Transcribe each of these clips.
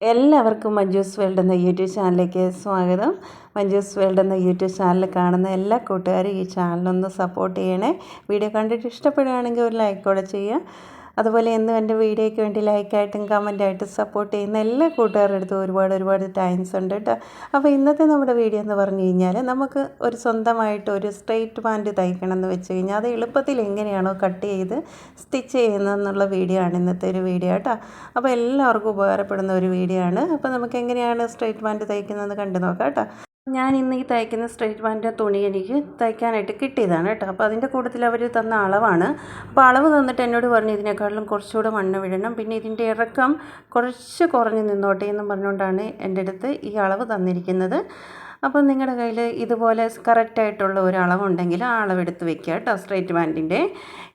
എല്ലാവർക്കും മഞ്ജൂസ് വേൾഡ് എന്ന യൂട്യൂബ് ചാനലിലേക്ക് സ്വാഗതം. മഞ്ജൂസ് വേൾഡ് എന്ന യൂട്യൂബ് ചാനൽ കാണുന്ന എല്ലാ കൂട്ടുകാരും ഈ ചാനലൊന്ന് സപ്പോർട്ട് ചെയ്യണേ. വീഡിയോ കണ്ടിട്ട് ഇഷ്ടപ്പെടുകയാണെങ്കിൽ ഒരു ലൈക്ക് കൂടെ ചെയ്യുക. അതുപോലെ എന്നും എന്റെ വീഡിയോയ്ക്ക് വേണ്ടി ലൈക്കായിട്ടും കമന്റായിട്ടും സപ്പോർട്ട് ചെയ്യുന്ന എല്ലാ കൂട്ടുകാരുടെ അടുത്തും ഒരുപാട് ഒരുപാട് താങ്ക്സ് ഉണ്ട് കേട്ടോ. അപ്പോൾ ഇന്നത്തെ നമ്മുടെ വീഡിയോ എന്ന് പറഞ്ഞു കഴിഞ്ഞാൽ നമുക്ക് ഒരു സ്വന്തമായിട്ട് ഒരു സ്ട്രെയിറ്റ് പാന്റ് തയ്ക്കണം എന്ന് വെച്ച് കഴിഞ്ഞാൽ അത് എളുപ്പത്തിൽ എങ്ങനെയാണോ കട്ട് ചെയ്ത് സ്റ്റിച്ച് ചെയ്യുന്നതെന്നുള്ള വീഡിയോ ആണ് ഇന്നത്തെ ഒരു വീഡിയോ കേട്ടോ. അപ്പോൾ എല്ലാവർക്കും ഉപകാരപ്പെടുന്ന ഒരു വീഡിയോ ആണ്. അപ്പോൾ നമുക്ക് എങ്ങനെയാണ് സ്ട്രെയിറ്റ് പാന്റ് തയ്ക്കുന്നതെന്ന് കണ്ടു നോക്കാം കേട്ടോ. ഞാൻ ഇന്ന് ഈ തയ്ക്കുന്ന സ്ട്രെയിറ്റ് പാന്റിന്റെ തുണി എനിക്ക് തയ്ക്കാനായിട്ട് കിട്ടിയതാണ് കേട്ടോ. അപ്പോൾ അതിന്റെ കൂട്ടത്തിൽ അവർ തന്ന അളവാണ്. അപ്പോൾ അളവ് തന്നിട്ട് എന്നോട് പറഞ്ഞു ഇതിനേക്കാളും കുറച്ചുകൂടെ മണ്ണ് വിടണം. പിന്നെ ഇതിന്റെ ഇറക്കം കുറച്ച് കുറഞ്ഞ് നിന്നോട്ടെ എന്ന് പറഞ്ഞുകൊണ്ടാണ് എന്റെ അടുത്ത് ഈ അളവ് തന്നിരിക്കുന്നത്. അപ്പോൾ നിങ്ങളുടെ കയ്യിൽ ഇതുപോലെ കറക്റ്റായിട്ടുള്ള ഒരു അളവുണ്ടെങ്കിൽ ആ അളവെടുത്ത് വെക്കുക കേട്ടോ സ്ട്രേറ്റ് പാന്റിന്റെ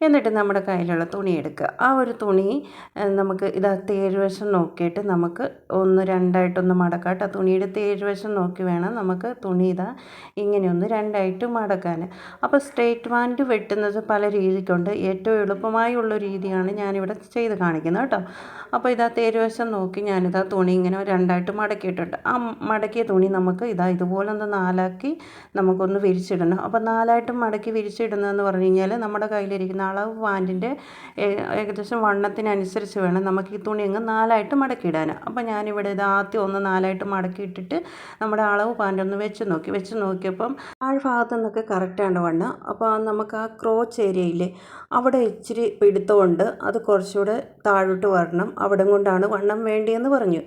എന്നിട്ട് നമ്മുടെ കയ്യിലുള്ള തുണി എടുക്കുക. ആ ഒരു തുണി നമുക്ക് ഇതാ തേഴുവശം നോക്കിയിട്ട് നമുക്ക് ഒന്ന് രണ്ടായിട്ടൊന്ന് മടക്കാം കേട്ടോ. തുണിയുടെ തേഴുവശം നോക്കി വേണം നമുക്ക് തുണി ഇതാ ഇങ്ങനെ ഒന്ന് രണ്ടായിട്ട് മടക്കാൻ. അപ്പോൾ സ്ട്രേറ്റ് പാന്റ് വെട്ടുന്നത് പല രീതിക്കുണ്ട്. ഏറ്റവും എളുപ്പമായുള്ള രീതിയാണ് ഞാനിവിടെ ചെയ്ത് കാണിക്കുന്നത് കേട്ടോ. അപ്പോൾ ഇതാ തേരുവശം നോക്കി ഞാനിതാ തുണി ഇങ്ങനെ രണ്ടായിട്ട് മടക്കിയിട്ടുണ്ട്. ആ മടക്കിയ തുണി നമുക്ക് ഇതാ ഇതുപോലെ ഒന്ന് നാലാക്കി നമുക്കൊന്ന് വിരിച്ചിടണം. അപ്പോൾ നാലായിട്ട് മടക്കി വിരിച്ചിടുന്നതെന്ന് പറഞ്ഞു കഴിഞ്ഞാൽ നമ്മുടെ കയ്യിലിരിക്കുന്ന അളവ് പാന്റിന്റെ ഏകദേശം വണ്ണത്തിനനുസരിച്ച് വേണം നമുക്ക് ഈ തുണി അങ്ങ് നാലായിട്ട് മടക്കിയിടാൻ അപ്പോൾ ഞാനിവിടെ ഇത് ആദ്യം ഒന്ന് നാലായിട്ട് മടക്കിയിട്ടിട്ട് നമ്മുടെ അളവ് പാന്റ് ഒന്ന് വെച്ച് നോക്കി. വെച്ച് നോക്കിയപ്പം ഭാഗത്തു നിന്നൊക്കെ കറക്റ്റാണ് വണ്ണം. അപ്പോൾ നമുക്ക് ആ ക്രോച്ച് ഏരിയയില്ലേ അവിടെ ഇച്ചിരി പിടുത്തമുണ്ട്. അത് കുറച്ചുകൂടെ താഴോട്ട് വരണം. അവിടെ കൊണ്ടാണ് വണ്ണം വേണ്ടിയെന്ന് പറഞ്ഞു.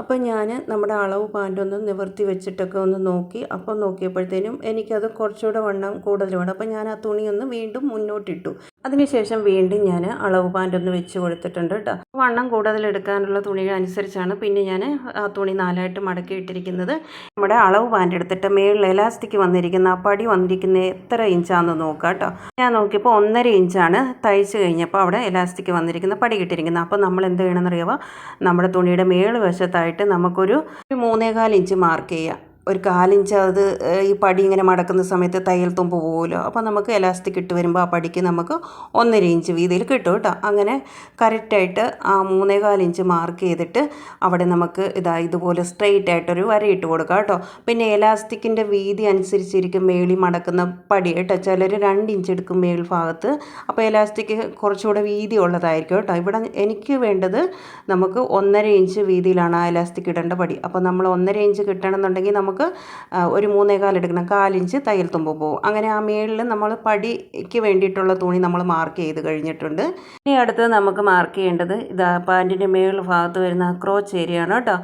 അപ്പോൾ ഞാൻ നമ്മുടെ അളവ് പാന്റൊന്ന് നിവർത്തി വെച്ചിട്ടൊക്കെ ഒന്ന് നോക്കി. അപ്പോൾ നോക്കിയപ്പോഴത്തേനും എനിക്കത് കുറച്ചുകൂടെ വണ്ണം കൂടുതൽ വേണം അപ്പോൾ ഞാൻ ആ തുണി ഒന്ന് വീണ്ടും മുന്നോട്ടിട്ടു. അതിനുശേഷം വീണ്ടും ഞാൻ അളവ് പാന്റ് ഒന്ന് വെച്ച് കൊടുത്തിട്ടുണ്ട് കേട്ടോ. വണ്ണം കൂടുതൽ എടുക്കാനുള്ള തുണി അനുസരിച്ചാണ് പിന്നെ ഞാൻ ആ തുണി നാലായിട്ട് മടക്കി ഇട്ടിരിക്കുന്നത്. നമ്മുടെ അളവ് പാന്റ് എടുത്തിട്ട് മേളിൽ എലാസ്റ്റിക് വന്നിരിക്കുന്ന ആ പടി വന്നിരിക്കുന്ന എത്ര ഇഞ്ചാണെന്ന് നോക്കാം കേട്ടോ. ഞാൻ നോക്കിയപ്പോൾ ഒന്നര ഇഞ്ചാണ് തയ്ച്ച് കഴിഞ്ഞപ്പോൾ അവിടെ എലാസ്റ്റിക് വന്നിരിക്കുന്ന പടി കിട്ടിയിരിക്കുന്നത്. അപ്പോൾ നമ്മൾ എന്ത് ചെയ്യണമെന്നറിയാമോ? നമ്മുടെ തുണിയുടെ മേൾ വശത്തായിട്ട് നമുക്കൊരു മൂന്നേകാൽ ഇഞ്ച് മാർക്ക് ചെയ്യാം. ഒരു കാലിഞ്ച് അത് ഈ പടി ഇങ്ങനെ മടക്കുന്ന സമയത്ത് തയ്യൽ തുമ്പ് പോകുമല്ലോ അപ്പോൾ നമുക്ക് എലാസ്റ്റിക് ഇട്ട് വരുമ്പോൾ ആ പടിക്ക് നമുക്ക് ഒന്നര ഇഞ്ച് വീതിയിൽ കിട്ടും കേട്ടോ. അങ്ങനെ കറക്റ്റായിട്ട് ആ മൂന്നേ കാലിഞ്ച് മാർക്ക് ചെയ്തിട്ട് അവിടെ നമുക്ക് ഇതാ ഇതുപോലെ സ്ട്രെയിറ്റ് ആയിട്ടൊരു ഇട്ട് കൊടുക്കാം കേട്ടോ. പിന്നെ എലാസ്റ്റിക്കിന്റെ വീതി അനുസരിച്ചിരിക്കും മേളി മടക്കുന്ന പടി കേട്ടോ. ചിലർ രണ്ട് ഇഞ്ച് എടുക്കും മേൾ ഭാഗത്ത്. അപ്പോൾ എലാസ്റ്റിക് കുറച്ചുകൂടെ വീതി ഉള്ളതായിരിക്കും കേട്ടോ. ഇവിടെ എനിക്ക് വേണ്ടത് നമുക്ക് ഒന്നര ഇഞ്ച് വീതിയിലാണ് ആ എലാസ്റ്റിക് ഇടേണ്ട പടി. അപ്പോൾ നമ്മൾ ഒന്നര ഇഞ്ച് കിട്ടണമെന്നുണ്ടെങ്കിൽ നമുക്ക് നമുക്ക് ഒരു മൂന്നേകാൽ എടുക്കണം. കാലിഞ്ച് തയ്യൽ തുമ്പ് പോകും അങ്ങനെ ആ മേളിൽ നമ്മൾ പടിക്ക് വേണ്ടിയിട്ടുള്ള തുണി നമ്മൾ മാർക്ക് ചെയ്ത് കഴിഞ്ഞിട്ടുണ്ട്. ഇനി അടുത്തത് നമുക്ക് മാർക്ക് ചെയ്യേണ്ടത് ഇതാ പാന്റിന്റെ മേളിൽ ഭാഗത്ത് വരുന്ന ക്രോച്ച് ഏരിയ ആണ് കേട്ടോ.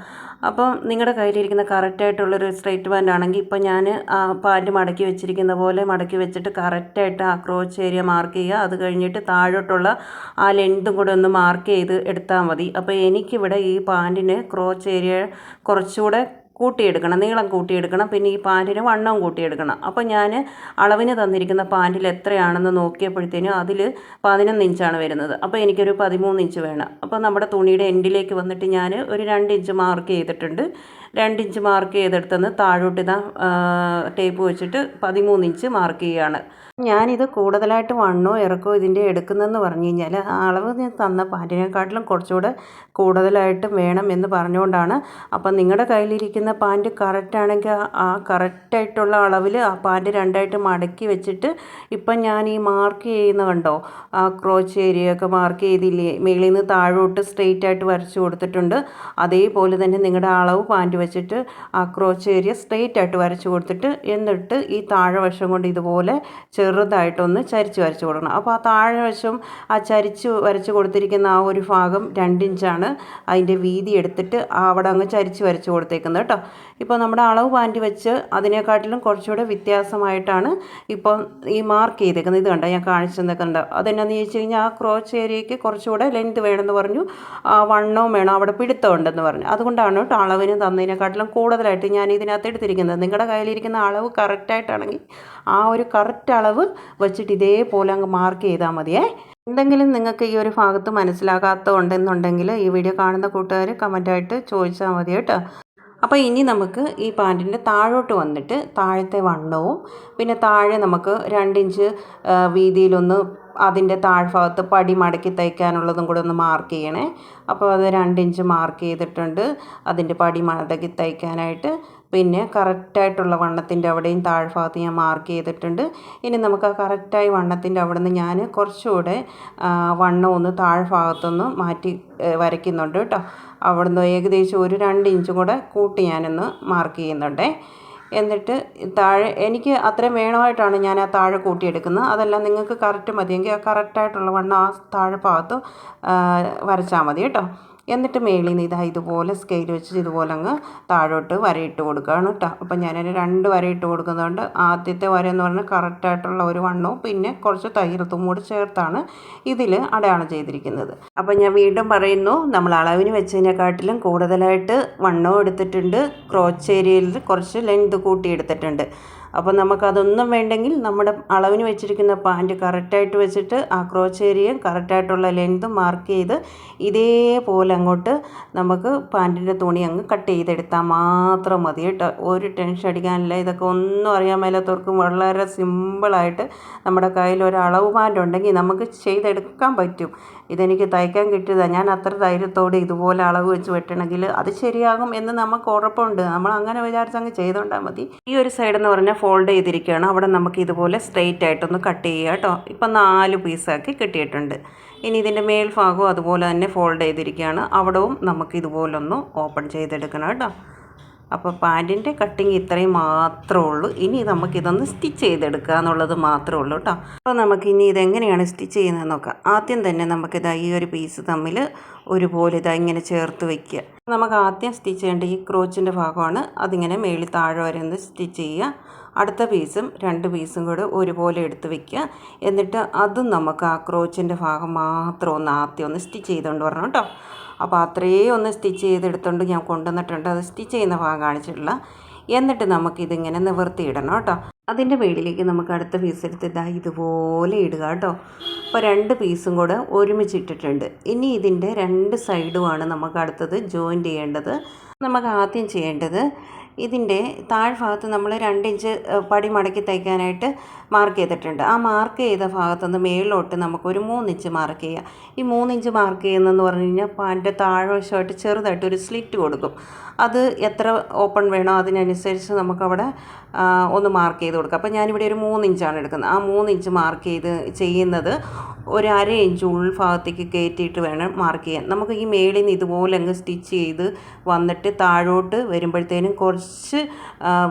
അപ്പം നിങ്ങളുടെ കയ്യിലിരിക്കുന്ന കറക്റ്റായിട്ടുള്ളൊരു സ്ട്രൈറ്റ് പാന്റ് ആണെങ്കിൽ ഇപ്പം ഞാൻ ആ പാന്റ് മടക്കി വെച്ചിരിക്കുന്ന പോലെ മടക്കി വെച്ചിട്ട് കറക്റ്റായിട്ട് ആ ക്രോച്ച് ഏരിയ മാർക്ക് ചെയ്യുക. അത് കഴിഞ്ഞിട്ട് താഴോട്ടുള്ള ആ ലെങ്തും കൂടെ ഒന്ന് മാർക്ക് ചെയ്ത് എടുത്താൽ മതി. അപ്പോൾ എനിക്കിവിടെ ഈ പാന്റിന് ക്രോച്ച് ഏരിയ കുറച്ചുകൂടെ കൂട്ടിയെടുക്കണം നീളം കൂട്ടിയെടുക്കണം പിന്നെ ഈ പാന്റിന് വണ്ണവും കൂട്ടിയെടുക്കണം. അപ്പോൾ ഞാൻ അളവിന് തന്നിരിക്കുന്ന പാന്റിൽ എത്രയാണെന്ന് നോക്കിയപ്പോഴത്തേനും അതിൽ പതിനൊന്ന് ഇഞ്ചാണ് വരുന്നത്. അപ്പോൾ എനിക്കൊരു പതിമൂന്ന് ഇഞ്ച് വേണം. അപ്പോൾ നമ്മുടെ തുണിയുടെ എൻഡിലേക്ക് വന്നിട്ട് ഞാൻ ഒരു രണ്ട് ഇഞ്ച് മാർക്ക് ചെയ്തിട്ടുണ്ട്. രണ്ട് ഇഞ്ച് മാർക്ക് ചെയ്തെടുത്തെന്ന് താഴോട്ട് ഇതാ ടേപ്പ് വെച്ചിട്ട് പതിമൂന്ന് ഇഞ്ച് മാർക്ക് ചെയ്യുകയാണ് ഞാനിത് കൂടുതലായിട്ട് വണ്ണോ ഇറക്കോ ഇതിന്റെ എടുക്കുന്നതെന്ന് പറഞ്ഞു കഴിഞ്ഞാൽ അളവ് ഞാൻ തന്ന പാന്റിനെക്കാട്ടിലും കുറച്ചുകൂടെ കൂടുതലായിട്ടും വേണം എന്ന് പറഞ്ഞുകൊണ്ടാണ്. അപ്പം നിങ്ങളുടെ കയ്യിലിരിക്കുന്ന പാന്റ് കറക്റ്റാണെങ്കിൽ ആ കറക്റ്റായിട്ടുള്ള അളവിൽ ആ പാന്റ് രണ്ടായിട്ട് മടക്കി വെച്ചിട്ട് ഇപ്പം ഞാൻ ഈ മാർക്ക് ചെയ്യുന്ന കണ്ടോ ആ ക്രോച്ച് ഏരിയയൊക്കെ മാർക്ക് ചെയ്തില്ലേ മേളിൽ നിന്ന് താഴോട്ട് സ്ട്രെയിറ്റ് ആയിട്ട് വരച്ച് കൊടുത്തിട്ടുണ്ട്. അതേപോലെ തന്നെ നിങ്ങളുടെ അളവ് പാന്റ് വെച്ചിട്ട് ആ ക്രോച്ച് ഏരിയ സ്ട്രെയിറ്റ് ആയിട്ട് വരച്ചു കൊടുത്തിട്ട് എന്നിട്ട് ഈ താഴെ വശം കൊണ്ട് ഇതുപോലെ ചെറുതായിട്ടൊന്ന് ചരിച്ച് വരച്ച് കൊടുക്കണം. അപ്പോൾ ആ താഴെ വശം ആ ചരിച്ച് വരച്ച് കൊടുത്തിരിക്കുന്ന ആ ഒരു ഭാഗം രണ്ടിഞ്ചാണ് അതിന്റെ വീതി എടുത്തിട്ട് അവിടെ അങ്ങ് ചരിച്ച് വരച്ച് കൊടുത്തേക്കുന്നത് കേട്ടോ. ഇപ്പോൾ നമ്മുടെ അളവ് പാന്റ് വെച്ച് അതിനെക്കാട്ടിലും കുറച്ചുകൂടെ വ്യത്യാസമായിട്ടാണ് ഇപ്പോൾ ഈ മാർക്ക് ചെയ്തേക്കുന്നത്. ഇത് കണ്ടോ? ഞാൻ കാണിച്ചു തന്നേക്കുന്നുണ്ട് അതെന്നാന്ന് ചോദിച്ചു കഴിഞ്ഞാൽ ആ ക്രോച്ച് ഏരിയയ്ക്ക് കുറച്ചുകൂടെ ലെങ്ത് വേണമെന്ന് പറഞ്ഞു. വണ്ണവും വേണം. അവിടെ പിടുത്തം ഉണ്ടെന്ന് പറഞ്ഞു. അതുകൊണ്ടാണ് കേട്ടോ അളവിന് തന്നതിനെക്കാട്ടിലും കൂടുതലായിട്ട് ഞാൻ ഇതിനകത്ത് എടുത്തിരിക്കുന്നത്. നിങ്ങളുടെ കയ്യിലിരിക്കുന്ന അളവ് കറക്റ്റായിട്ടാണെങ്കിൽ ആ ഒരു കറക്റ്റ് അളവ് വെച്ചിട്ട് ഇതേപോലെ അങ്ങ് മാർക്ക് ചെയ്താൽ മതിയേ. എന്തെങ്കിലും നിങ്ങൾക്ക് ഈ ഒരു ഭാഗത്ത് മനസ്സിലാകാത്തതുണ്ടെന്നുണ്ടെങ്കിൽ ഈ വീഡിയോ കാണുന്ന കൂട്ടുകാർ കമന്റായിട്ട് ചോദിച്ചാൽ മതി കേട്ടോ. അപ്പോൾ ഇനി നമുക്ക് ഈ പാന്റിന്റെ താഴോട്ട് വന്നിട്ട് താഴത്തെ വണ്ണവും പിന്നെ താഴെ നമുക്ക് രണ്ടിഞ്ച് വീതിയിലൊന്ന് അതിന്റെ താഴ്ഭാഗത്ത് പടി മടക്കി തയ്ക്കാനുള്ളതും കൂടെ ഒന്ന് മാർക്ക് ചെയ്യണേ. അപ്പോൾ അത് രണ്ട് ഇഞ്ച് മാർക്ക് ചെയ്തിട്ടുണ്ട്. അതിന്റെ പടി മടക്കി തയ്ക്കാനായിട്ട്. പിന്നെ കറക്റ്റായിട്ടുള്ള വണ്ണത്തിന്റെ അവിടെയും താഴ്ഭാഗത്ത് ഞാൻ മാർക്ക് ചെയ്തിട്ടുണ്ട്. ഇനി നമുക്ക് ആ കറക്റ്റായി വണ്ണത്തിന്റെ അവിടെ നിന്ന് ഞാൻ കുറച്ചുകൂടെ വണ്ണം ഒന്ന് താഴ്ഭാഗത്തൊന്ന് മാറ്റി വരയ്ക്കുന്നുണ്ട് കേട്ടോ. അവിടുന്ന് ഏകദേശം ഒരു രണ്ട് ഇഞ്ചും കൂടെ കൂട്ടി ഞാനൊന്ന് മാർക്ക് ചെയ്യുന്നുണ്ടേ. എന്നിട്ട് താഴെ എനിക്ക് അത്രയും വേണമായിട്ടാണ് ഞാൻ ആ താഴെ കൂട്ടിയെടുക്കുന്നത്. അതല്ല നിങ്ങൾക്ക് കറക്റ്റ് മതിയെങ്കിൽ ആ കറക്റ്റായിട്ടുള്ള വണ്ണം ആ താഴെ ഭാഗത്ത് വരച്ചാൽ മതി കേട്ടോ. എന്നിട്ട് മേളിൽ നിന്ന് ഇതാ ഇതുപോലെ സ്കെയിൽ വെച്ച് ഇതുപോലെ അങ്ങ് താഴോട്ട് വരയിട്ട് കൊടുക്കുകയാണ് കേട്ടോ. അപ്പം ഞാനൊരു രണ്ട് വരയിട്ട് കൊടുക്കുന്നതുകൊണ്ട് ആദ്യത്തെ വര എന്ന് പറഞ്ഞാൽ കറക്റ്റായിട്ടുള്ള ഒരു വണ്ണവും പിന്നെ കുറച്ച് തൈരത്തും കൂടി ചേർത്താണ് ഇതിൽ അടയാളം ചെയ്തിരിക്കുന്നത്. അപ്പം ഞാൻ വീണ്ടും പറയുന്നു നമ്മൾ അളവിന് വെച്ചതിനെക്കാട്ടിലും കൂടുതലായിട്ട് വണ്ണവും എടുത്തിട്ടുണ്ട്. ക്രോച്ച് ഏരിയയിൽ കുറച്ച് ലെങ്ത് കൂട്ടി എടുത്തിട്ടുണ്ട്. അപ്പോൾ നമുക്കതൊന്നും വേണ്ടെങ്കിൽ നമ്മുടെ അളവിന് വെച്ചിരിക്കുന്ന പാന്റ് കറക്റ്റായിട്ട് വെച്ചിട്ട് ആ ക്രോച്ച് ഏരിയയും കറക്റ്റായിട്ടുള്ള ലെങ്തും മാർക്ക് ചെയ്ത് ഇതേപോലെ അങ്ങോട്ട് നമുക്ക് പാന്റിന്റെ തുണി അങ്ങ് കട്ട് ചെയ്തെടുത്താൽ മാത്രം മതി കേട്ടോ. ഒരു ടെൻഷൻ അടിക്കാനില്ല. ഇതൊക്കെ ഒന്നും അറിയാൻ മേലാത്തവർക്കും വളരെ സിമ്പിളായിട്ട് നമ്മുടെ കയ്യിൽ ഒരു അളവ് പാന്റ് ഉണ്ടെങ്കിൽ നമുക്ക് ചെയ്തെടുക്കാൻ പറ്റും. ഇതെനിക്ക് തയ്ക്കാൻ കിട്ടിയതാണ് ഞാൻ അത്ര ധൈര്യത്തോടെ ഇതുപോലെ അളവ് വെച്ച് വെട്ടണമെങ്കിൽ അത് ശരിയാകും എന്ന് നമുക്ക് ഉറപ്പുണ്ട്. നമ്മൾ അങ്ങനെ വിചാരിച്ചങ്ങ് ചെയ്തുകൊണ്ടാൽ മതി. ഈ ഒരു സൈഡ് എന്ന് പറഞ്ഞാൽ ഫോൾഡ് ചെയ്തിരിക്കുകയാണ്. അവിടെ നമുക്ക് ഇതുപോലെ സ്ട്രെയിറ്റ് ആയിട്ടൊന്ന് കട്ട് ചെയ്യുക കേട്ടോ. ഇപ്പം നാല് പീസാക്കി കിട്ടിയിട്ടുണ്ട്. ഇനി ഇതിന്റെ മേൽഭാഗവും അതുപോലെ തന്നെ ഫോൾഡ് ചെയ്തിരിക്കുകയാണ്. അവിടവും നമുക്ക് ഇതുപോലൊന്ന് ഓപ്പൺ ചെയ്തെടുക്കണം കേട്ടോ. അപ്പോൾ പാന്റിന്റെ കട്ടിങ് ഇത്രയും മാത്രമേ ഉള്ളൂ ഇനി നമുക്കിതൊന്ന് സ്റ്റിച്ച് ചെയ്തെടുക്കുക എന്നുള്ളത് മാത്രമേ ഉള്ളൂ കേട്ടോ. അപ്പോൾ നമുക്ക് നമുക്കിനി ഇതെങ്ങനെയാണ് സ്റ്റിച്ച് ചെയ്യുന്നത് നോക്കാം. ആദ്യം തന്നെ നമുക്കിതാ ഈ ഒരു പീസ് തമ്മിൽ ഒരുപോലെ ഇതാ ഇങ്ങനെ ചേർത്ത് വയ്ക്കുക നമുക്ക് ആദ്യം സ്റ്റിച്ച് ചെയ്യേണ്ട ഈ ക്രോച്ചിന്റെ ഭാഗമാണ്. അതിങ്ങനെ മേളിൽ താഴെ വരെ ഒന്ന് സ്റ്റിച്ച് ചെയ്യുക. അടുത്ത പീസും രണ്ട് പീസും കൂടെ ഒരുപോലെ എടുത്ത് വയ്ക്കുക എന്നിട്ട് അതും നമുക്ക് ആ ക്രോച്ചിന്റെ ഭാഗം മാത്രം ഒന്ന് ആദ്യം ഒന്ന് സ്റ്റിച്ച് ചെയ്തുകൊണ്ട് വരണം കേട്ടോ. അപ്പോൾ അത്രയും ഒന്ന് സ്റ്റിച്ച് ചെയ്തെടുത്തുകൊണ്ട് ഞാൻ കൊണ്ടുവന്നിട്ടുണ്ട്. അത് സ്റ്റിച്ച് ചെയ്യുന്ന ഭാഗം കാണിച്ചിട്ടില്ല. എന്നിട്ട് നമുക്കിതിങ്ങനെ നിവർത്തിയിടണം കേട്ടോ. അതിന്റെ മേളിലേക്ക് നമുക്ക് അടുത്ത പീസ് എടുത്ത് ഇതാ ഇതുപോലെ ഇടുക കേട്ടോ. അപ്പോൾ രണ്ട് പീസും കൂടെ ഒരുമിച്ച് ഇട്ടിട്ടുണ്ട്. ഇനി ഇതിന്റെ രണ്ട് സൈഡുമാണ് നമുക്ക് അടുത്തത് ജോയിന്റ് ചെയ്യേണ്ടത്. നമുക്ക് ആദ്യം ചെയ്യേണ്ടത് ഇതിന്റെ താഴ്ഭാഗത്ത് നമ്മൾ രണ്ട് ഇഞ്ച് പടി മടക്കി തയ്ക്കാനായിട്ട് മാർക്ക് ചെയ്തിട്ടുണ്ട്. ആ മാർക്ക് ചെയ്ത ഭാഗത്തുനിന്ന് മേളിലോട്ട് നമുക്കൊരു മൂന്നിഞ്ച് മാർക്ക് ചെയ്യാം. ഈ മൂന്നിഞ്ച് മാർക്ക് ചെയ്യുന്നതെന്ന് പറഞ്ഞു കഴിഞ്ഞാൽ പാന്റെ താഴ്വശമായിട്ട് ചെറുതായിട്ട് ഒരു സ്ലിറ്റ് കൊടുക്കും. അത് എത്ര ഓപ്പൺ വേണോ അതിനനുസരിച്ച് നമുക്കവിടെ ഒന്ന് മാർക്ക് ചെയ്ത് കൊടുക്കാം. അപ്പോൾ ഞാനിവിടെ ഒരു മൂന്നിഞ്ചാണ് എടുക്കുന്നത്. ആ മൂന്നിഞ്ച് മാർക്ക് ചെയ്ത് ചെയ്യുന്നത് ഒരു അര ഇഞ്ച് ഉൾഭാഗത്തേക്ക് കയറ്റിയിട്ട് വേണം മാർക്ക് ചെയ്യാൻ. നമുക്ക് ഈ മേളിൽ നിന്ന് ഇതുപോലെ അങ്ങ് സ്റ്റിച്ച് ചെയ്ത് വന്നിട്ട് താഴോട്ട് വരുമ്പോഴത്തേനും കുറച്ച്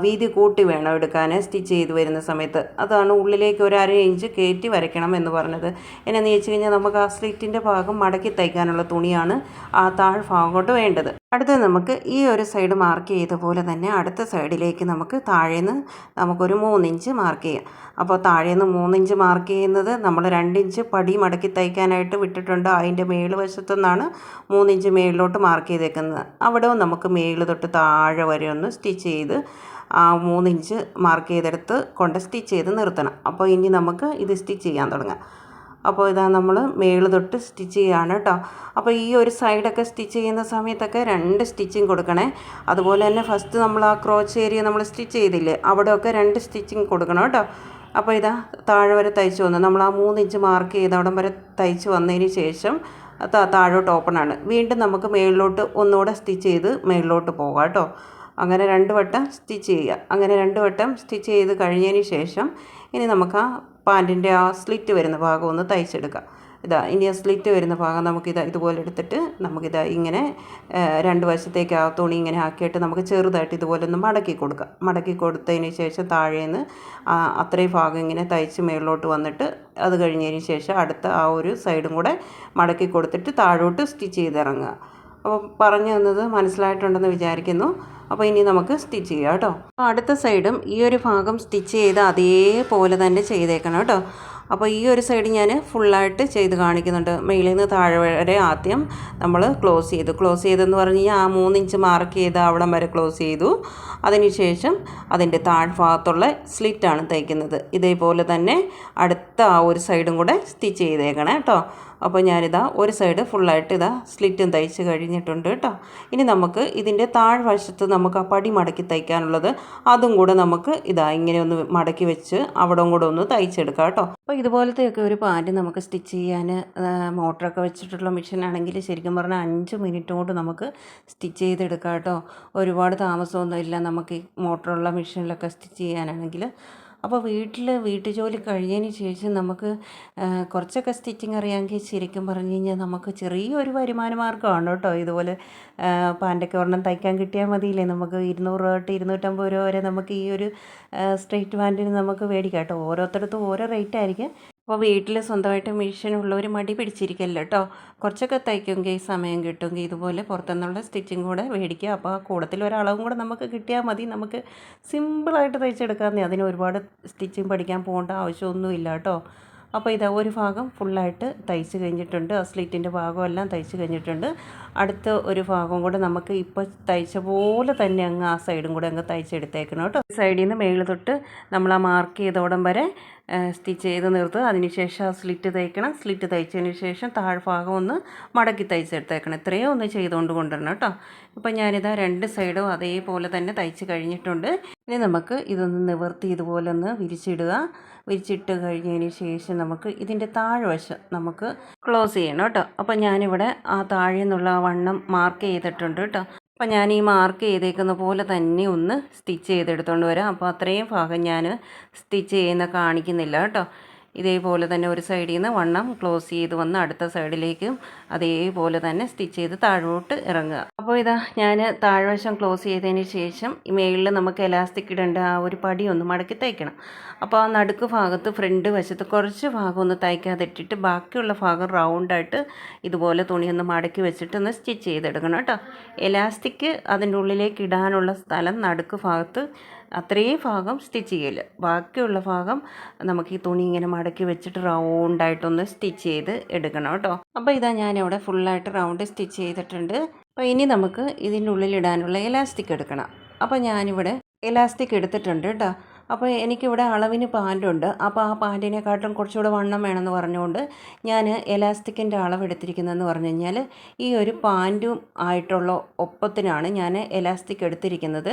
വീതി കൂട്ടി വേണം എടുക്കാൻ സ്റ്റിച്ച് ചെയ്ത് വരുന്ന സമയത്ത്. അതാണ് ഉള്ളിലേക്ക് ഒരു അര ഇഞ്ച് കയറ്റി വരയ്ക്കണം എന്ന് പറഞ്ഞത്. എന്നാന്ന് വെച്ച് കഴിഞ്ഞാൽ നമുക്ക് ആ സ്ലിറ്റിന്റെ ഭാഗം മടക്കി തയ്ക്കാനുള്ള തുണിയാണ് ആ താഴ്ഭാഗോട്ട് വേണ്ടത്. അടുത്തത് നമുക്ക് ഈ ഒരു സൈഡ് മാർക്ക് ചെയ്ത പോലെ തന്നെ അടുത്ത സൈഡിലേക്ക് നമുക്ക് താഴേന്ന് നമുക്കൊരു മൂന്നിഞ്ച് മാർക്ക് ചെയ്യാം. അപ്പോൾ താഴേന്ന് മൂന്നിഞ്ച് മാർക്ക് ചെയ്യുന്നത് നമ്മൾ രണ്ടിഞ്ച് പടി മടക്കി തയ്ക്കാനായിട്ട് വിട്ടിട്ടുണ്ട്. അതിന്റെ മേൾ വശത്തു നിന്നാണ് മൂന്നിഞ്ച് മേളിലോട്ട് മാർക്ക് ചെയ്തേക്കുന്നത്. അവിടെ നമുക്ക് മേൾ തൊട്ട് താഴെ വരെ ഒന്ന് സ്റ്റിച്ച് ചെയ്ത് ആ മൂന്നിഞ്ച് മാർക്ക് ചെയ്തെടുത്ത് കൊണ്ട് സ്റ്റിച്ച് ചെയ്ത് നിർത്തണം. അപ്പോൾ ഇനി നമുക്ക് ഇത് സ്റ്റിച്ച് ചെയ്യാൻ തുടങ്ങാം. അപ്പോൾ ഇതാ നമ്മൾ മേൾ തൊട്ട് സ്റ്റിച്ച് ചെയ്യുകയാണ് കേട്ടോ. അപ്പോൾ ഈ ഒരു സൈഡൊക്കെ സ്റ്റിച്ച് ചെയ്യുന്ന സമയത്തൊക്കെ രണ്ട് സ്റ്റിച്ചിങ് കൊടുക്കണേ. അതുപോലെ തന്നെ ഫസ്റ്റ് നമ്മൾ ആ ക്രോച്ച് ഏരിയ നമ്മൾ സ്റ്റിച്ച് ചെയ്തില്ലേ അവിടെയൊക്കെ രണ്ട് സ്റ്റിച്ചിങ് കൊടുക്കണം കേട്ടോ. അപ്പോൾ ഇതാ താഴെ വരെ തയ്ച്ച് വന്നു. നമ്മൾ ആ മൂന്ന് ഇഞ്ച് മാർക്ക് ചെയ്ത് അവിടം വരെ തയ്ച്ച് വന്നതിന് ശേഷം താഴോട്ട് ഓപ്പൺ ആണ്. വീണ്ടും നമുക്ക് മേളിലോട്ട് ഒന്നുകൂടെ സ്റ്റിച്ച് ചെയ്ത് മേളിലോട്ട് പോകാം കേട്ടോ. അങ്ങനെ രണ്ട് വട്ടം സ്റ്റിച്ച് ചെയ്യുക. അങ്ങനെ രണ്ട് വട്ടം സ്റ്റിച്ച് ചെയ്ത് കഴിഞ്ഞതിന് ശേഷം ഇനി നമുക്ക് ആ പാന്റിന്റെ ആ സ്ലിറ്റ് വരുന്ന ഭാഗം ഒന്ന് തയ്ച്ചെടുക്കുക ഇതാ ഇനി ആ സ്ലിറ്റ് വരുന്ന ഭാഗം നമുക്കിത് ഇതുപോലെ എടുത്തിട്ട് നമുക്കിതാ ഇങ്ങനെ രണ്ട് വശത്തേക്ക് ആ തുണി ഇങ്ങനെ ആക്കിയിട്ട് നമുക്ക് ചെറുതായിട്ട് ഇതുപോലെ ഒന്ന് മടക്കി കൊടുക്കുക മടക്കി കൊടുത്തതിന് ശേഷം താഴേന്ന് അത്രയും ഭാഗം ഇങ്ങനെ തയ്ച്ച് മേളിലോട്ട് വന്നിട്ട് അത് കഴിഞ്ഞതിന് ശേഷം അടുത്ത ആ ഒരു സൈഡും കൂടെ മടക്കി കൊടുത്തിട്ട് താഴോട്ട് സ്റ്റിച്ച് ചെയ്തിറങ്ങുക. അപ്പോൾ പറഞ്ഞു തന്നത് മനസ്സിലായിട്ടുണ്ടെന്ന് വിചാരിക്കുന്നു. അപ്പോൾ ഇനി നമുക്ക് സ്റ്റിച്ച് ചെയ്യാം കേട്ടോ. അപ്പോൾ അടുത്ത സൈഡും ഈ ഒരു ഭാഗം സ്റ്റിച്ച് ചെയ്ത് അതേപോലെ തന്നെ ചെയ്തേക്കണം കേട്ടോ. അപ്പോൾ ഈ ഒരു സൈഡ് ഞാൻ ഫുള്ളായിട്ട് ചെയ്ത് കാണിക്കുന്നുണ്ട്. മേളിൽ നിന്ന് താഴെ വരെ ആദ്യം നമ്മൾ ക്ലോസ് ചെയ്തു. ക്ലോസ് ചെയ്തെന്ന് പറഞ്ഞു കഴിഞ്ഞാൽ ആ മൂന്നിഞ്ച് മാർക്ക് ചെയ്ത് അവിടം വരെ ക്ലോസ് ചെയ്തു. അതിനുശേഷം അതിന്റെ താഴ്ഭാഗത്തുള്ള സ്ലിറ്റാണ് തയ്ക്കുന്നത് ഇതേപോലെ തന്നെ അടുത്ത ആ ഒരു സൈഡും കൂടെ സ്റ്റിച്ച് ചെയ്തേക്കണം കേട്ടോ. അപ്പോൾ ഞാനിതാ ഒരു സൈഡ് ഫുള്ളായിട്ട് ഇതാ സ്ലിറ്റും തയ്ച്ച് കഴിഞ്ഞിട്ടുണ്ട് കേട്ടോ. ഇനി നമുക്ക് ഇതിന്റെ താഴ്വശത്ത് നമുക്ക് ആ പടി മടക്കി തയ്ക്കാനുള്ളത് അതും കൂടെ നമുക്ക് ഇതാ ഇങ്ങനെ ഒന്ന് മടക്കി വെച്ച് അവിടെ കൂടെ ഒന്ന് തയ്ച്ചെടുക്കാം കേട്ടോ. അപ്പോൾ ഇതുപോലത്തെയൊക്കെ ഒരു പാന്റ് നമുക്ക് സ്റ്റിച്ച് ചെയ്യാൻ മോട്ടറൊക്കെ വെച്ചിട്ടുള്ള മെഷീൻ ആണെങ്കിൽ ശരിക്കും പറഞ്ഞാൽ അഞ്ച് മിനിറ്റ് കൊണ്ട് നമുക്ക് സ്റ്റിച്ച് ചെയ്തെടുക്കാം കേട്ടോ. ഒരുപാട് താമസമൊന്നും ഇല്ല നമുക്ക് ഈ മോട്ടറുള്ള മെഷീനിലൊക്കെ സ്റ്റിച്ച് ചെയ്യാനാണെങ്കിൽ. അപ്പോൾ വീട്ടിൽ വീട്ടു ജോലി കഴിഞ്ഞതിന് ശേഷം നമുക്ക് കുറച്ചൊക്കെ സ്റ്റിച്ചിങ് അറിയാമെങ്കിൽ ശരിക്കും പറഞ്ഞു കഴിഞ്ഞാൽ നമുക്ക് ചെറിയൊരു വരുമാന മാർഗമാണ് കേട്ടോ. ഇതുപോലെ പാന്റൊക്കെ ഒരെണ്ണം തയ്ക്കാൻ കിട്ടിയാൽ മതിയില്ലേ? നമുക്ക് ഇരുന്നൂറ് രൂപ തൊട്ട് ഇരുന്നൂറ്റമ്പത് രൂപ വരെ നമുക്ക് ഈ ഒരു സ്ട്രെയിറ്റ് പാന്റിന് നമുക്ക് മേടിക്കാം കേട്ടോ. ഓരോരുത്തടത്തും ഓരോ റേറ്റ് ആയിരിക്കും. അപ്പോൾ വീട്ടിൽ സ്വന്തമായിട്ട് മെഷീൻ ഉള്ളവർ മടി പിടിച്ചിരിക്കല്ലോ കേട്ടോ കുറച്ചൊക്കെ തയ്ക്കുമെങ്കിൽ സമയം കിട്ടുമെങ്കിൽ ഇതുപോലെ പുറത്തുനിന്നുള്ള സ്റ്റിച്ചിങ് കൂടെ മേടിക്കുക. അപ്പോൾ ആ കൂടത്തിൽ ഒരളവും കൂടെ നമുക്ക് കിട്ടിയാൽ മതി. നമുക്ക് സിമ്പിളായിട്ട് തയ്ച്ചെടുക്കാമെന്നേ. അതിന് ഒരുപാട് സ്റ്റിച്ചിങ് പഠിക്കാൻ പോകേണ്ട ആവശ്യമൊന്നുമില്ല കേട്ടോ അപ്പോൾ ഇതാ ഒരു ഭാഗം ഫുള്ളായിട്ട് തയ്ച്ച് കഴിഞ്ഞിട്ടുണ്ട്. ആ സ്ലിറ്റിന്റെ ഭാഗമെല്ലാം തയ്ച്ച് കഴിഞ്ഞിട്ടുണ്ട്. അടുത്ത ഒരു ഭാഗം കൂടെ നമുക്ക് ഇപ്പോൾ തയ്ച്ച പോലെ തന്നെ അങ്ങ് ആ സൈഡും കൂടെ അങ്ങ് തയ്ച്ചെടുത്തേക്കണം കേട്ടോ. സൈഡിൽ നിന്ന് മേളിൽ തൊട്ട് നമ്മൾ ആ മാർക്ക് ചെയ്തോടം വരെ സ്റ്റിച്ച് ചെയ്ത് നിർത്തുക. അതിനുശേഷം ആ സ്ലിറ്റ് തയ്ക്കണം. സ്ലിറ്റ് തയ്ച്ചതിന് ശേഷം താഴ്ഭാഗം ഒന്ന് മടക്കി തയ്ച്ചെടുത്തേക്കണം. ഇത്രയും ഒന്ന് ചെയ്തുകൊണ്ട് കൊണ്ടുവരണം കേട്ടോ. ഇപ്പം ഞാനിതാ രണ്ട് സൈഡും അതേപോലെ തന്നെ തയ്ച്ച് കഴിഞ്ഞിട്ടുണ്ട്. ഇനി നമുക്ക് ഇതൊന്ന് നിവർത്തി ഇതുപോലെ ഒന്ന് വിരിച്ചിടുക. വിരിച്ചിട്ട് കഴിഞ്ഞതിന് ശേഷം നമുക്ക് ഇതിന്റെ താഴ്വശം നമുക്ക് ക്ലോസ് ചെയ്യണം കേട്ടോ. അപ്പോൾ ഞാനിവിടെ ആ താഴെ നിന്നുള്ള വണ്ണം മാർക്ക് ചെയ്തിട്ടുണ്ട് കേട്ടോ. അപ്പോൾ ഞാൻ ഈ മാർക്ക് ചെയ്തേക്കുന്ന പോലെ തന്നെ ഒന്ന് സ്റ്റിച്ച് ചെയ്തെടുത്തുകൊണ്ട് വരാം. അപ്പോൾ അത്രയും ഭാഗം ഞാൻ സ്റ്റിച്ച് ചെയ്യുന്ന കാണിക്കുന്നില്ല കേട്ടോ. ഇതേപോലെ തന്നെ ഒരു സൈഡിൽ നിന്ന് വണ്ണം ക്ലോസ് ചെയ്ത് വന്ന് അടുത്ത സൈഡിലേക്കും അതേപോലെ തന്നെ സ്റ്റിച്ച് ചെയ്ത് താഴോട്ട് ഇറങ്ങുക. അപ്പോൾ ഇതാ ഞാൻ താഴ്വശം ക്ലോസ് ചെയ്തതിന് ശേഷം ഈ മേളിൽ നമുക്ക് എലാസ്റ്റിക് ഇടേണ്ട ആ ഒരു പടി ഒന്ന് മടക്കി തയ്ക്കണം. അപ്പോൾ ആ നടുക്ക് ഭാഗത്ത് ഫ്രണ്ട് വശത്ത് കുറച്ച് ഭാഗം ഒന്ന് തയ്ക്കാതെ ഇട്ടിട്ട് ബാക്കിയുള്ള ഭാഗം റൗണ്ടായിട്ട് ഇതുപോലെ തുണി ഒന്ന് മടക്കി വെച്ചിട്ട് ഒന്ന് സ്റ്റിച്ച് ചെയ്തെടുക്കണം കേട്ടോ. എലാസ്റ്റിക് അതിന്റെ ഉള്ളിലേക്ക് ഇടാനുള്ള സ്ഥലം നടുക്ക് ഭാഗത്ത് അത്രയും ഭാഗം സ്റ്റിച്ച് ചെയ്യൽ ബാക്കിയുള്ള ഭാഗം നമുക്ക് ഈ തുണി ഇങ്ങനെ മടക്കി വെച്ചിട്ട് റൗണ്ടായിട്ടൊന്ന് സ്റ്റിച്ച് ചെയ്ത് എടുക്കണം കേട്ടോ. അപ്പോൾ ഇതാ ഞാനിവിടെ ഫുള്ളായിട്ട് റൗണ്ട് സ്റ്റിച്ച് ചെയ്തിട്ടുണ്ട്. അപ്പോൾ ഇനി നമുക്ക് ഇതിന്റെ ഉള്ളിലിടാനുള്ള ഇലാസ്റ്റിക് എടുക്കണം. അപ്പോൾ ഞാനിവിടെ ഇലാസ്റ്റിക് എടുത്തിട്ടുണ്ട് കേട്ടോ അപ്പോൾ എനിക്കിവിടെ അളവിന് പാന്റുണ്ട് അപ്പോൾ ആ പാന്റിനെക്കാട്ടും കുറച്ചുകൂടെ വണ്ണം വേണമെന്ന് പറഞ്ഞുകൊണ്ട് ഞാൻ എലാസ്റ്റിക്കിന്റെ അളവ് എടുത്തിരിക്കുന്നതെന്ന് പറഞ്ഞു കഴിഞ്ഞാൽ ഈ ഒരു പാന്റും ആയിട്ടുള്ള ഒപ്പത്തിനാണ് ഞാൻ എലാസ്റ്റിക് എടുത്തിരിക്കുന്നത്.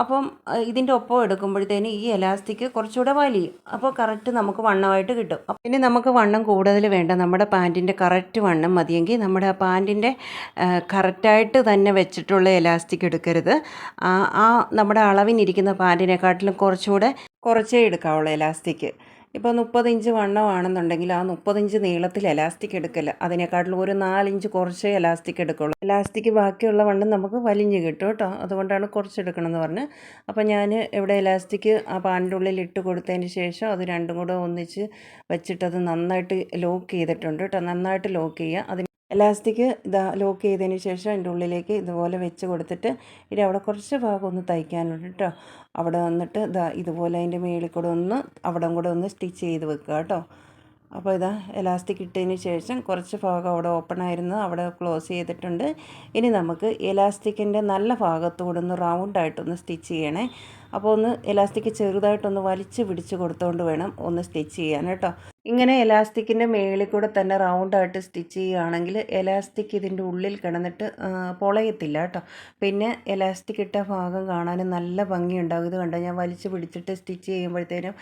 അപ്പം ഇതിന്റെ ഒപ്പം എടുക്കുമ്പോഴത്തേന് ഈ എലാസ്റ്റിക് കുറച്ചുകൂടെ വലിയും അപ്പോൾ കറക്റ്റ് നമുക്ക് വണ്ണമായിട്ട് കിട്ടും. പിന്നെ നമുക്ക് വണ്ണം കൂടുതൽ വേണ്ട. നമ്മുടെ പാന്റിന്റെ കറക്റ്റ് വണ്ണം മതിയെങ്കിൽ നമ്മുടെ ആ പാന്റിന്റെ കറക്റ്റായിട്ട് തന്നെ വെച്ചിട്ടുള്ള എലാസ്റ്റിക് എടുക്കരുത്. ആ നമ്മുടെ അളവിനിരിക്കുന്ന പാന്റിനെക്കാട്ടിലും കുറച്ചുകൂടെ കുറച്ചേ എടുക്കാവുള്ളൂ എലാസ്റ്റിക് ഇപ്പോൾ മുപ്പത് ഇഞ്ച് വണ്ണമാണെന്നുണ്ടെങ്കിൽ ആ മുപ്പത് ഇഞ്ച് നീളത്തിൽ എലാസ്റ്റിക് എടുക്കല്ല അതിനെക്കാട്ടിലും ഒരു നാലിഞ്ച് കുറച്ചേ എലാസ്റ്റിക് എടുക്കുള്ളൂ. എലാസ്റ്റിക് ബാക്കിയുള്ള വണ്ണം നമുക്ക് വലിഞ്ഞ് കിട്ടും കേട്ടോ. അതുകൊണ്ടാണ് കുറച്ചെടുക്കണമെന്ന് പറഞ്ഞ്. അപ്പോൾ ഞാൻ ഇവിടെ എലാസ്റ്റിക് ആ പാനിന്റെ ഉള്ളിൽ ഇട്ട് കൊടുത്തതിന് ശേഷം അത് രണ്ടും കൂടെ ഒന്നിച്ച് വെച്ചിട്ടത് നന്നായിട്ട് ലോക്ക് ചെയ്തിട്ടുണ്ട് കേട്ടോ. നന്നായിട്ട് ലോക്ക് ചെയ്യുക. അതിന് എലാസ്റ്റിക് ഇതാ ലോക്ക് ചെയ്തതിന് ശേഷം അതിന്റെ ഉള്ളിലേക്ക് ഇതുപോലെ വെച്ച് കൊടുത്തിട്ട് ഇനി അവിടെ കുറച്ച് ഭാഗം ഒന്ന് തയ്ക്കാനുണ്ട് കേട്ടോ. അവിടെ വന്നിട്ട് ഇതാ ഇതുപോലെ അതിന്റെ മേളിൽ കൂടെ ഒന്ന് അവിടം കൂടെ ഒന്ന് സ്റ്റിച്ച് ചെയ്ത് വെക്കുക കേട്ടോ. അപ്പോൾ ഇതാ എലാസ്റ്റിക് ഇട്ടതിന് ശേഷം കുറച്ച് ഭാഗം അവിടെ ഓപ്പൺ ആയിരുന്നു. അവിടെ ക്ലോസ് ചെയ്തിട്ടുണ്ട്. ഇനി നമുക്ക് എലാസ്റ്റിക്കിന്റെ നല്ല ഭാഗത്തൂടെ ഒന്ന് റൗണ്ടായിട്ടൊന്ന് സ്റ്റിച്ച് ചെയ്യണേ. അപ്പോൾ ഒന്ന് എലാസ്റ്റിക് ചെറുതായിട്ടൊന്ന് വലിച്ച് പിടിച്ച് കൊടുത്തുകൊണ്ട് വേണം ഒന്ന് സ്റ്റിച്ച് ചെയ്യാൻ കേട്ടോ. ഇങ്ങനെ എലാസ്റ്റിക്കിന്റെ മേളിൽ കൂടെ തന്നെ റൗണ്ടായിട്ട് സ്റ്റിച്ച് ചെയ്യുകയാണെങ്കിൽ എലാസ്റ്റിക് ഇതിന്റെ ഉള്ളിൽ കിടന്നിട്ട് പൊളയത്തില്ല കേട്ടോ. പിന്നെ എലാസ്റ്റിക് ഇട്ട ഭാഗം കാണാൻ നല്ല ഭംഗിയുണ്ടാകും. ഇത് കണ്ടോ? ഞാൻ വലിച്ചു പിടിച്ചിട്ട് സ്റ്റിച്ച് ചെയ്യുമ്പോഴത്തേനും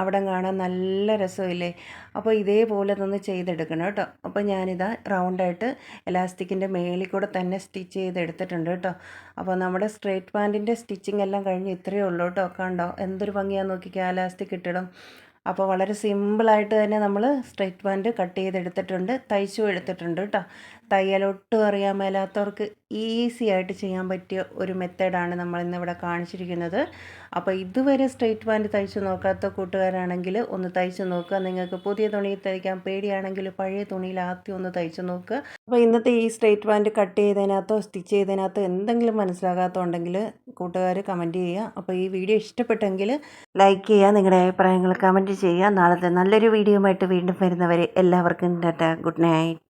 അവിടെ കാണാൻ നല്ല രസമില്ലേ? അപ്പോൾ ഇതേപോലെ തന്നെ ചെയ്തെടുക്കണം കേട്ടോ. അപ്പോൾ ഞാനിതാ റൗണ്ടായിട്ട് എലാസ്റ്റിക്കിന്റെ മേളിൽ കൂടെ തന്നെ സ്റ്റിച്ച് ചെയ്തെടുത്തിട്ടുണ്ട് കേട്ടോ. അപ്പോൾ നമ്മുടെ സ്ട്രേറ്റ് പാന്റിന്റെ സ്റ്റിച്ചിങ് എല്ലാം കഴിഞ്ഞ് ഇത്രയേ ഉള്ളൂ കേട്ടോ കണ്ടോ? എന്തൊരു ഭംഗിയാ നോക്കി കാലാസ്തി കിട്ടിടും അപ്പോൾ വളരെ സിമ്പിളായിട്ട് തന്നെ നമ്മൾ സ്ട്രൈറ്റ് പാന്റ് കട്ട് ചെയ്തെടുത്തിട്ടുണ്ട്. തയ്ച്ചും എടുത്തിട്ടുണ്ട് കേട്ടോ. തയ്യലൊട്ടും അറിയാൻ മേലാത്തവർക്ക് ഈസി ആയിട്ട് ചെയ്യാൻ പറ്റിയ ഒരു മെത്തേഡാണ് നമ്മൾ ഇന്ന് ഇവിടെ കാണിച്ചിരിക്കുന്നത്. അപ്പോൾ ഇതുവരെ സ്ട്രെയിറ്റ് പാന്റ് തയ്ച്ച് നോക്കാത്ത കൂട്ടുകാരാണെങ്കിൽ ഒന്ന് തയ്ച്ച് നോക്കുക നിങ്ങൾക്ക് പുതിയ തുണി തയ്ക്കാൻ പേടിയാണെങ്കിൽ പഴയ തുണിയിൽ ആദ്യം ഒന്ന് തയ്ച്ച് നോക്കുക അപ്പോൾ ഇന്നത്തെ ഈ സ്ട്രെയിറ്റ് പാന്റ് കട്ട് ചെയ്തതിനകത്തോ സ്റ്റിച്ച് ചെയ്തതിനകത്തോ എന്തെങ്കിലും മനസ്സിലാകാത്തതുണ്ടെങ്കിൽ കൂട്ടുകാർ കമന്റ് ചെയ്യുക. അപ്പോൾ ഈ വീഡിയോ ഇഷ്ടപ്പെട്ടെങ്കിൽ ലൈക്ക് ചെയ്യുക. നിങ്ങളുടെ അഭിപ്രായങ്ങൾ കമന്റ് ചെയ്യുക. നാളത്തെ നല്ലൊരു വീഡിയോ ആയിട്ട് വീണ്ടും വരുന്നവരെ എല്ലാവർക്കും ടാറ്റ. Good night.